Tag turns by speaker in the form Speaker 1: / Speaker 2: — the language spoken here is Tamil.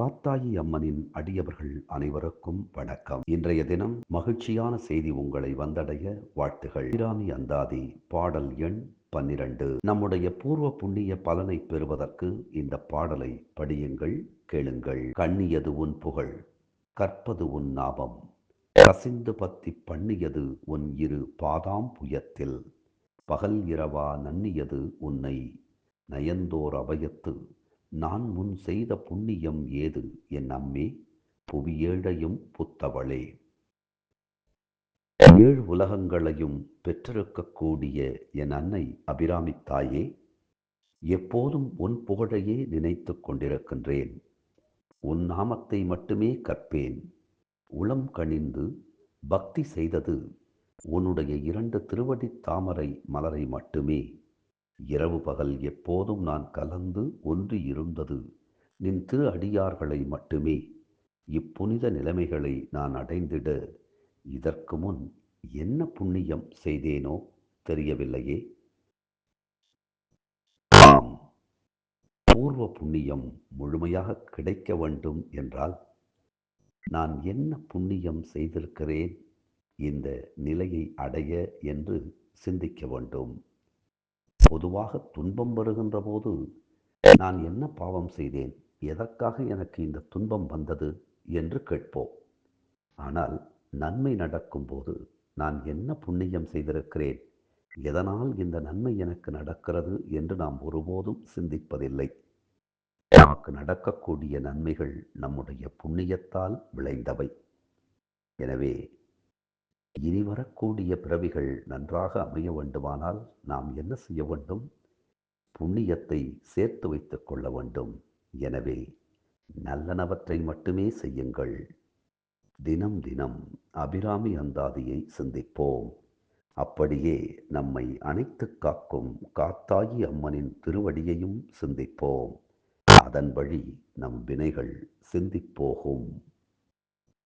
Speaker 1: காத்தாயி அம்மனின் அடியவர்கள் அனைவருக்கும் வணக்கம். இன்றைய தினம் மகிழ்ச்சியான செய்தி உங்களை வந்தடைய வாழ்த்துகள். பிராமி அந்தாதி பாடல் எண் பன்னிரண்டு. நம்முடைய பூர்வ புண்ணிய பலனை பெறுவதற்கு இந்த பாடலை படியுங்கள் கேளுங்கள். கண்ணியது உன் புகழ் கற்பது உன் நாபம் கசிந்து பத்தி பண்ணியது உன் இரு பாதாம் புயத்தில். பகல் இரவா நன்னியது உன்னை நயந்தோர் அபயத்து. நான் முன் செய்த புண்ணியம் ஏது என் அம்மே? புவியேழையும் புத்தவளே. ஏழு உலகங்களையும் பெற்றிருக்கக்கூடிய என் அன்னை அபிராமித்தாயே எப்போதும் உன் புகழையே நினைத்து கொண்டிருக்கின்றேன். உன் நாமத்தை மட்டுமே கற்பேன். உளம் கணிந்து பக்தி செய்தது உன்னுடைய இரண்டு திருவடி தாமரை மலரை மட்டுமே. இரவு பகல் எப்போதும் நான் கலந்து ஒன்று இருந்தது. நின் திரு அடியார்களை மட்டுமே. இப்புனித நிலைமைகளை நான் அடைந்திட இதற்கு முன் என்ன புண்ணியம் செய்தேனோ தெரியவில்லையே. ஆம். பூர்வ புண்ணியம் முழுமையாக கிடைக்க வேண்டும் என்றால் நான் என்ன புண்ணியம் செய்திருக்கிறேன்? இந்த நிலையை அடைய என்று சிந்திக்க வேண்டும். பொதுவாக துன்பம் வருகின்ற போது நான் என்ன பாவம் செய்தேன்? எதற்காக எனக்கு இந்த துன்பம் வந்தது? என்று கேட்போம். ஆனால் நன்மை நடக்கும்போது நான் என்ன புண்ணியம் செய்திருக்கிறேன்? எதனால் இந்த நன்மை எனக்கு நடக்கிறது என்று நாம் ஒருபோதும் சிந்திப்பதில்லை. நமக்கு நடக்கக்கூடிய நன்மைகள் நம்முடைய புண்ணியத்தால் விளைந்தவை. எனவே இனி வரக்கூடிய பிறவிகள் நன்றாக அமைய வேண்டுமானால் நாம் என்ன செய்ய வேண்டும்? புண்ணியத்தை சேர்த்து வைத்துக் கொள்ள வேண்டும். எனவே நல்லனவற்றை மட்டுமே செய்யுங்கள். தினம் தினம் அபிராமி அந்தாதியை சிந்திப்போம். அப்படியே நம்மை அனைத்து காக்கும் காத்தாயி அம்மனின் திருவடியையும் சிந்திப்போம். அதன் வழி நம் வினைகள் சிந்திப்போகும்.